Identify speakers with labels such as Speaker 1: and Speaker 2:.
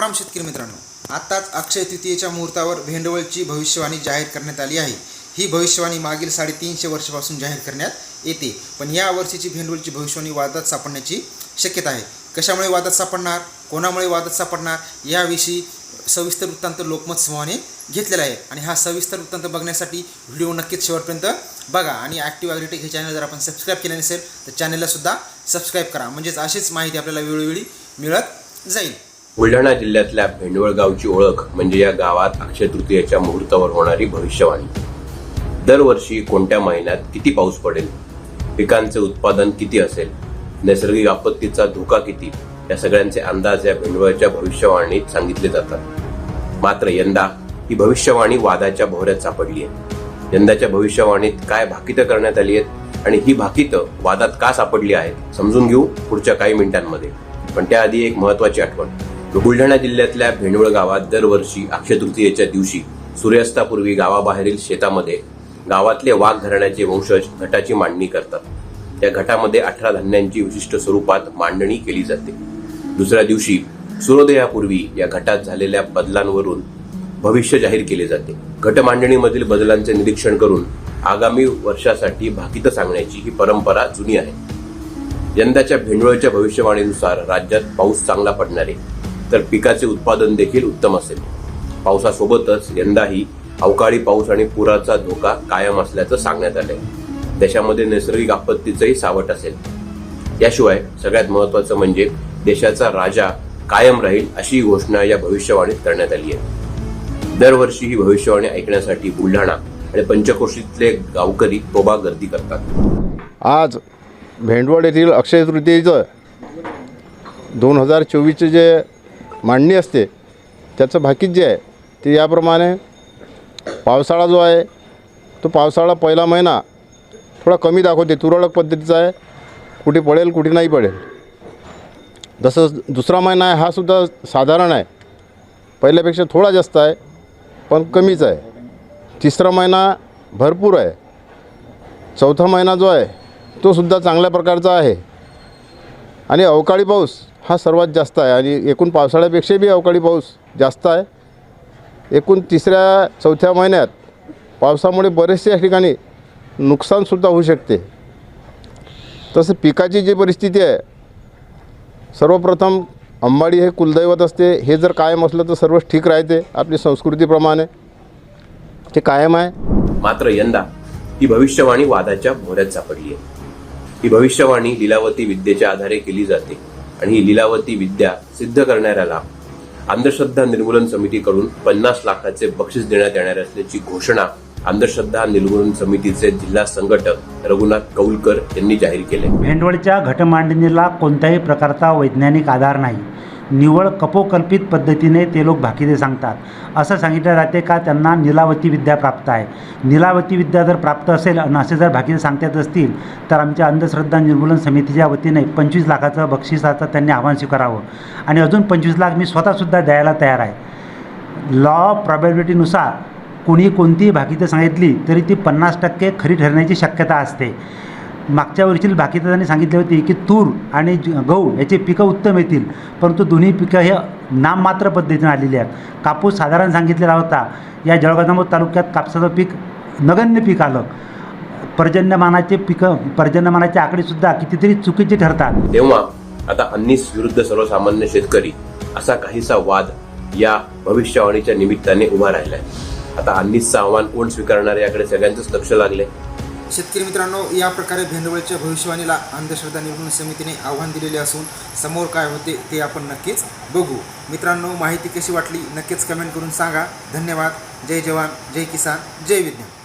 Speaker 1: रामराम शेतकरी मित्रांनो आत्ताच अक्षय तृतीयेच्या मुहूर्तावर भेंडवळची भविष्यवाणी जाहीर करण्यात आली आहे. ही भविष्यवाणी मागील साडेतीनशे वर्षापासून जाहीर करण्यात येते. पण या वर्षीची भेंडवळची भविष्यवाणी वादात सापडण्याची शक्यता आहे. कशामुळे वादात सापडणार? कोणामुळे वादात सापडणार? याविषयी सविस्तर वृत्तांत लोकमत समूहाने घेतलेला आहे. आणि हा सविस्तर वृत्तांत बघण्यासाठी व्हिडिओ नक्कीच शेवटपर्यंत बघा. आणि ॲक्टिव्ह ॲग्रिटेक हे चॅनल जर आपण सबस्क्राईब केले नसेल तर चॅनलला सुद्धा सबस्क्राईब करा. म्हणजेच अशीच माहिती आपल्याला वेळोवेळी मिळत जाईल.
Speaker 2: बुलढाणा जिल्ह्यातल्या भेंडवळ गावची ओळख म्हणजे या गावात अक्षय तृतीयेच्या मुहूर्तावर होणारी भविष्यवाणी. दरवर्षी कोणत्या महिन्यात किती पाऊस पडेल? पिकांचे उत्पादन किती असेल? नैसर्गिक आपत्तीचा धोका किती? या सगळ्यांचे अंदाज या भेंडवळच्या भविष्यवाणीत सांगितले जातात. मात्र यंदा ही भविष्यवाणी वादाच्या भोवऱ्यात सापडली आहे यंदाच्या भविष्यवाणीत काय भाकितं करण्यात आली आहेत आणि ही भाकितं वादात का सापडली आहेत समजून घेऊ पुढच्या काही मिनिटांमध्ये. पण त्याआधी एक महत्वाची आठवण. बुलढाणा जिल्ह्यातल्या भेंडवळ गावात दरवर्षी अक्षयतृतीयेच्या दिवशी सूर्यास्तापूर्वी गावाबाहेरील शेतामध्ये गावातले वाघ घराण्याचे वंशज घटाची मांडणी करतात. त्या घटामध्ये अठरा धान्यांची विशिष्ट स्वरूपात मांडणी केली जाते. दुसऱ्या दिवशी सूर्योदयापूर्वी या घटात झालेल्या बदलांवरून भविष्य जाहीर केले जाते. घट मांडणीमधील बदलांचे निरीक्षण करून आगामी वर्षासाठी भाकितं सांगण्याची ही परंपरा जुनी आहे. यंदाच्या भेंडवळच्या भविष्यवाणीनुसार राज्यात पाऊस चांगला पडणार आहे तर पिकाचे उत्पादन देखील उत्तम असेल. पावसासोबतच यंदाही अवकाळी पाऊस आणि पुराचा धोका कायम असल्याचं सांगण्यात आलंय. देशामध्ये नैसर्गिक आपत्तीचंही सावट असेल. याशिवाय सगळ्यात महत्वाचं म्हणजे देशाचा राजा कायम राहील अशी घोषणा या भविष्यवाणीत करण्यात आली आहे दरवर्षी ही भविष्यवाणी ऐकण्यासाठी बुलढाणा आणि पंचकोशीतले गावकरी तोबा गर्दी करतात.
Speaker 3: आज भेंडवड येथील अक्षय तृतीयेचं दोन हजार चोवीसचे जे मांडणी असते. त्याचं भाकीत जे आहे ते याप्रमाणे पावसाळा जो आहे तो पावसाळा पहिला महिना थोडा कमी दाखवते. तुरळक पद्धतीचा आहे. कुठे पडेल कुठे नाही पडेल. जसं दुसरा महिना आहे हा सुद्धा साधारण आहे. पहिल्यापेक्षा थोडा जास्त आहे पण कमीच आहे. तिसरा महिना भरपूर आहे. चौथा महिना जो आहे तो सुद्धा चांगल्या प्रकारचा आहे. आणि अवकाळी पाऊस हा सर्वात जास्त आहे. आणि एकूण पावसाळ्यापेक्षा बी अवकाळी पाऊस जास्त आहे. एकूण तिसऱ्या चौथ्या महिन्यात पावसामुळे बरेचशा या ठिकाणी नुकसानसुद्धा होऊ शकते. तसं पिकाची जी परिस्थिती आहे सर्वप्रथम अंबाडी हे कुलदैवत असते. हे जर कायम असलं तर सर्वच ठीक राहते आपली संस्कृतीप्रमाणे ते कायम आहे.
Speaker 2: मात्र यंदा ही भविष्यवाणी वादाच्या भोऱ्यात सापडली आहे. ही भविष्यवाणी लिलावती विद्येच्या आधारे केली जाते आणि ही लिलावती विद्या सिद्ध करणाऱ्याला अंधश्रद्धा निर्मूलन समितीकडून पन्नास लाखाचे बक्षीस देण्यात येणार असल्याची घोषणा अंधश्रद्धा निर्मूलन समितीचे जिल्हा संघटक रघुनाथ कौलकर यांनी जाहीर केले
Speaker 4: भेंडवळच्या घटमांडणीला कोणत्याही प्रकारचा वैज्ञानिक आधार नाही. निव्वळ कपोकल्पित पद्धतीने ते लोक भाकीदे सांगतात. असं सांगितलं जाते का त्यांना निलावती विद्या प्राप्त आहे. निलावती विद्या जर प्राप्त असेल आणि असे जर भाकीदे सांगता येत असतील तर आमच्या अंधश्रद्धा निर्मूलन समितीच्या वतीने पंचवीस लाखाचं बक्षिसाचं त्यांनी आव्हान स्वीकारावं. आणि अजून पंचवीस लाख मी स्वतःसुद्धा द्यायला तयार आहे. लॉ ऑफ प्रॉबॅबिलिटीनुसार कोणी कोणतीही भाकितं सांगितली तरी ती पन्नास टक्के खरी ठरण्याची शक्यता असते. मागच्या वर्षील बाकीदारांनी सांगितले होते की तूर आणि गहू याचे पिकं उत्तम येतील परंतु दोन्ही पिकं हे नाममात्र पद्धतीने आलेली आहेत. कापूस साधारण सांगितलेला होता या जळगाव तालुक्यात कापसाचं पीक नगण्य पीक आलं. पर्जन्यमानाचे पिकं पर्जन्यमानाचे आकडेसुद्धा कितीतरी चुकीचे ठरतात.
Speaker 2: तेव्हा आता अन्नीस विरुद्ध सर्वसामान्य शेतकरी असा काहीसा वाद या भविष्यवाणीच्या निमित्ताने उभा राहिलाय. आता अन्नीसचं आव्हान कोण स्वीकारणार याकडे सगळ्यांचंच लक्ष लागले
Speaker 1: शेतकरी मित्रांनो या प्रकारे भेंडवळच्या भविष्यवाणीला अंधश्रद्धा निर्मूलन समितीने आव्हान दिलेले असून समोर काय होते ते आपण नक्कीच बघू. मित्रांनो माहिती कशी वाटली नक्कीच कमेंट करून सांगा. धन्यवाद. जय जवान जय किसान जय विज्ञान.